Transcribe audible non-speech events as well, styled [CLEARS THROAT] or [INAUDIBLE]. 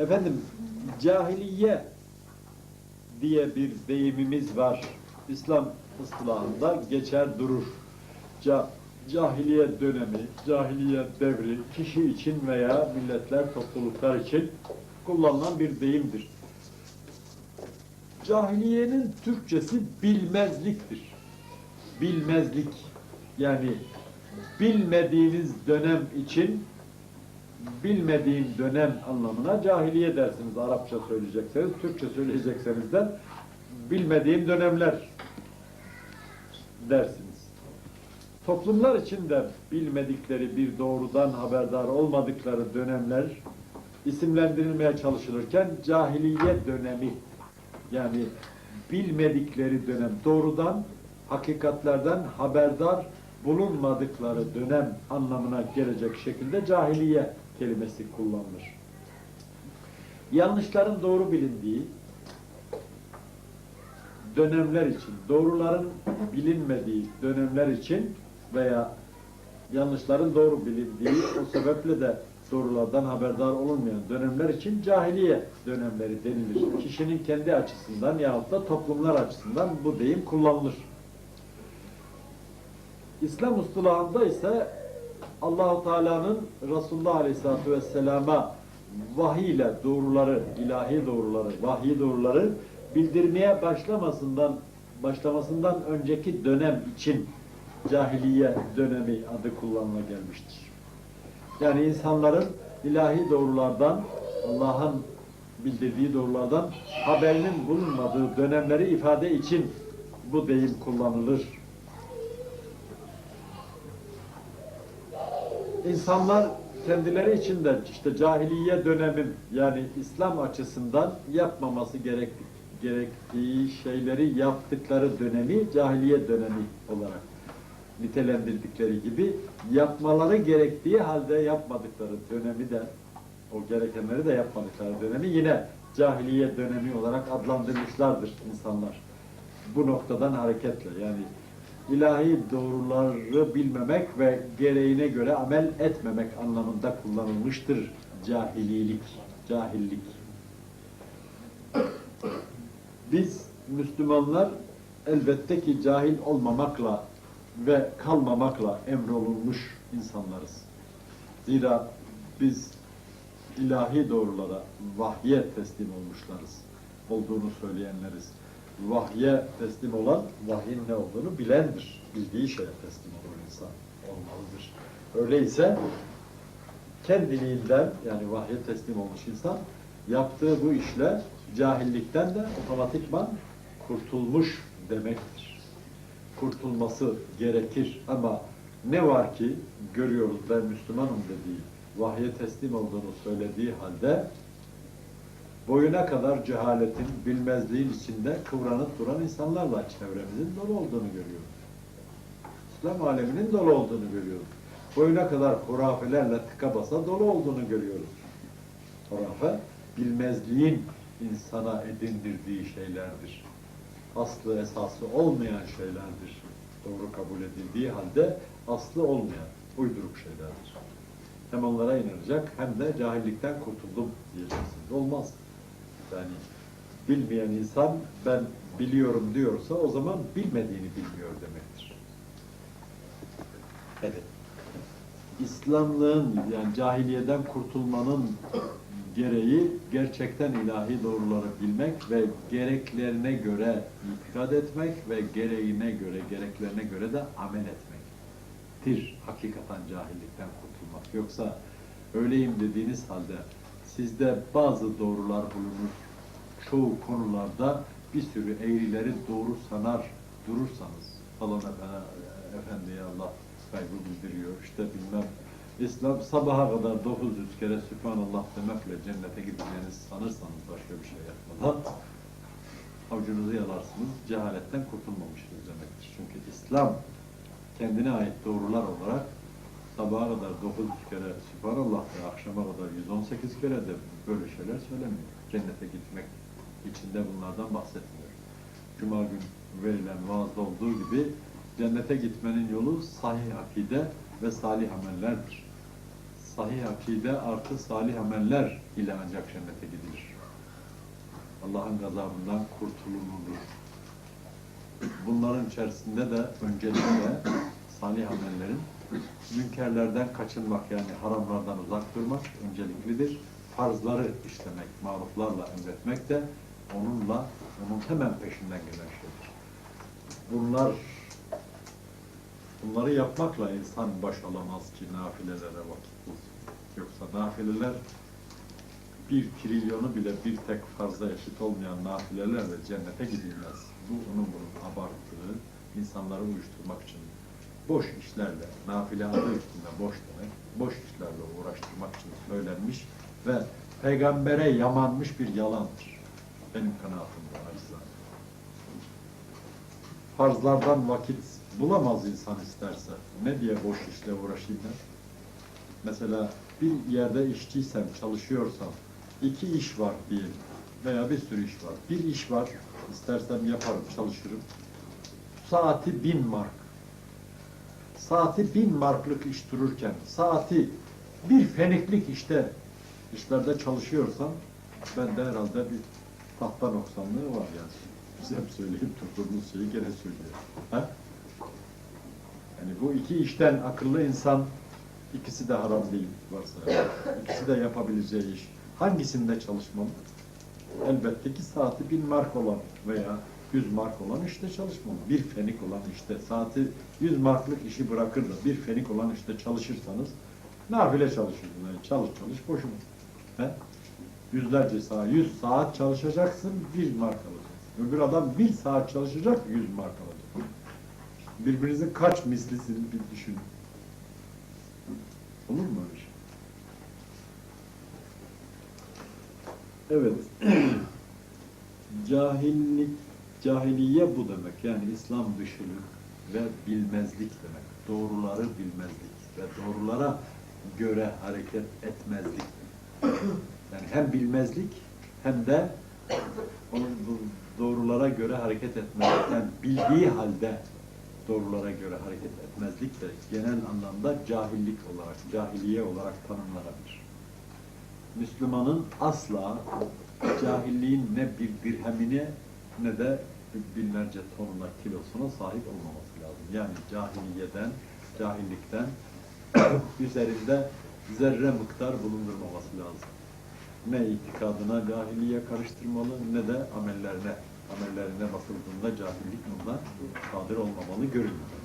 Efendim, cahiliye diye bir deyimimiz var. İslam ıslahında geçer durur. Ca cahiliye dönemi, cahiliye devri kişi için veya milletler, topluluklar için kullanılan bir deyimdir. Cahiliyenin Türkçesi bilmezliktir. Bilmezlik yani bilmediğiniz dönem için bilmediğim dönem anlamına cahiliye dersiniz. Arapça söyleyecekseniz, Türkçe söyleyecekseniz de bilmediğim dönemler dersiniz. Toplumlar içinde bilmedikleri bir doğrudan haberdar olmadıkları dönemler isimlendirilmeye çalışılırken cahiliye dönemi yani bilmedikleri dönem doğrudan hakikatlerden haberdar bulunmadıkları dönem anlamına gelecek şekilde cahiliye kelimesi kullanılır. Yanlışların doğru bilindiği dönemler için, doğruların bilinmediği dönemler için veya yanlışların doğru bilindiği, o sebeple de doğrulardan haberdar olunmayan dönemler için cahiliye dönemleri denilir. Kişinin kendi açısından yahut da toplumlar açısından bu deyim kullanılır. İslam ıstılahında ise Allahu Teala'nın Resulullah Aleyhisselatü Vesselam'a vahiy ile doğruları, ilahi doğruları, vahiy doğruları bildirmeye başlamasından başlamasından önceki dönem için cahiliye dönemi adı kullanıla gelmiştir. Yani insanların ilahi doğrulardan, Allah'ın bildirdiği doğrulardan haberinin bulunmadığı dönemleri ifade için bu deyim kullanılır. İnsanlar kendileri için de işte cahiliye dönemin yani İslam açısından yapmaması gerek, gerektiği şeyleri yaptıkları dönemi cahiliye dönemi olarak nitelendirdikleri gibi yapmaları gerektiği halde yapmadıkları dönemi de o gerekenleri de yapmadıkları dönemi yine cahiliye dönemi olarak adlandırmışlardır insanlar. Bu noktadan hareketle yani ilahi doğruları bilmemek ve gereğine göre amel etmemek anlamında kullanılmıştır cahililik, cahillik. Biz Müslümanlar elbette ki cahil olmamakla ve kalmamakla emrolunmuş insanlarız. Zira biz ilahi doğrulara, vahye teslim olmuşlarız. Olduğunu söyleyenleriz. Vahye teslim olan, vahyin ne olduğunu bilendir. Bildiği şeye teslim olur insan. Olmalıdır. Öyleyse kendiliğinden yani vahye teslim olmuş insan yaptığı bu işle cahillikten de otomatikman kurtulmuş demektir. Kurtulması gerekir ama ne var ki görüyoruz ben Müslümanım dediği, vahye teslim olduğunu söylediği halde boyuna kadar cehaletin, bilmezliğin içinde kıvranıp duran insanlarla çevremizin dolu olduğunu görüyoruz. İslam aleminin dolu olduğunu görüyoruz. Boyuna kadar hurafelerle tıka basa dolu olduğunu görüyoruz. Hurafe, bilmezliğin insana edindirdiği şeylerdir. Aslı esası olmayan şeylerdir. Doğru kabul edildiği halde aslı olmayan, uyduruk şeylerdir. Hem onlara inanacak hem de cahillikten kurtuldum diyeceksiniz. Olmaz. Yani bilmeyen insan ben biliyorum diyorsa o zaman bilmediğini bilmiyor demektir. Evet. İslamlığın yani cahiliyeden kurtulmanın gereği gerçekten ilahi doğruları bilmek ve gereklerine göre itikad etmek ve gereğine göre, gereklerine göre de amel etmektir. Hakikaten cahillikten kurtulmak. Yoksa öyleyim dediğiniz halde sizde bazı doğrular bulunur. Çoğu konularda bir sürü eğrileri doğru sanar durursanız falan efendim, efendiye Allah kaybı bildiriyor. İşte bilmem İslam sabaha kadar 900 kere Sübhanallah demekle cennete gideceğinizi sanırsanız başka bir şey yapmadan avucunuzu yalarsınız, cehaletten kurtulmamışsınız demektir. Çünkü İslam kendine ait doğrular olarak sabaha kadar 900 kere Sübhanallah ve akşama kadar 118 kere de böyle şeyler söylemiyor. Cennete gitmek içinde bunlardan bahsetmiyor. Cuma gün verilen vaazda olduğu gibi cennete gitmenin yolu sahih akide ve salih amellerdir. sahih akide artı salih ameller ile ancak cennete gidilir. Allah'ın gazabından kurtulunur. Bunların içerisinde de öncelikle salih amellerin münkerlerden kaçınmak yani haramlardan uzak durmak önceliklidir. Farzları işlemek, maruflarla emretmek de onunla, onun hemen peşinden gelen şeydir. Bunlar bunları yapmakla insan baş alamaz ki nafilelere vakit bulsun. Yoksa nafileler bir trilyonu bile bir tek farza eşit olmayan nafilelerle cennete gidilmez. Bu onun bunun abarttığı, insanları uyuşturmak için boş işlerle, nafile adı üstünde boş demek, boş işlerle uğraştırmak için söylenmiş ve peygambere yamanmış bir yalandır. Benim kanaatim bu acizane. Farzlardan vakit bulamaz insan isterse. Ne diye boş işle uğraşayım ben? Mesela bir yerde işçiysem, çalışıyorsam, iki iş var diyelim veya bir sürü iş var. Bir iş var, istersem yaparım, çalışırım. Saati bin mark. Saati bin marklık iş dururken, saati bir feniklik işte işlerde çalışıyorsam, ben de herhalde bir tahta noksanlığı var yani. Biz hep söyleyip durduğumuz şeyi gene söylüyor. Ha? Yani bu iki işten akıllı insan ikisi de haram değil varsa. İkisi de yapabileceği iş. Hangisinde çalışmalı? Elbette ki saati bin mark olan veya 100 mark olan işte çalışmalı. Bir fenik olan işte saati 100 marklık işi bırakır da bir fenik olan işte çalışırsanız nafile çalışırsınız. Yani çalış çalış boşuna. He? Yüzlerce saat, 100 saat çalışacaksın, bir mark alacaksın. Öbür adam bir saat çalışacak, 100 mark alacak. Birbirinizin kaç mislisini bir düşünün. Olur mu öyle şey? Evet. [CLEARS THROAT] Cahillik, cahiliye bu demek. Yani İslam dışılık ve bilmezlik demek. Doğruları bilmezlik ve doğrulara göre hareket etmezlik. Yani hem bilmezlik hem de onun doğrulara göre hareket etmezlik. Yani bildiği halde doğrulara göre hareket etmezlik de genel anlamda cahillik olarak, cahiliye olarak tanımlanabilir. Müslümanın asla cahilliğin ne bir dirhemine ne de binlerce tonuna kilosuna sahip olmaması lazım. Yani cahiliyeden, cahillikten [COUGHS] üzerinde zerre miktar bulundurmaması lazım. Ne itikadına cahiliye karıştırmalı ne de amellerine. Amellerine bakıldığında cahillik bundan kadir olmamalı görünüyor.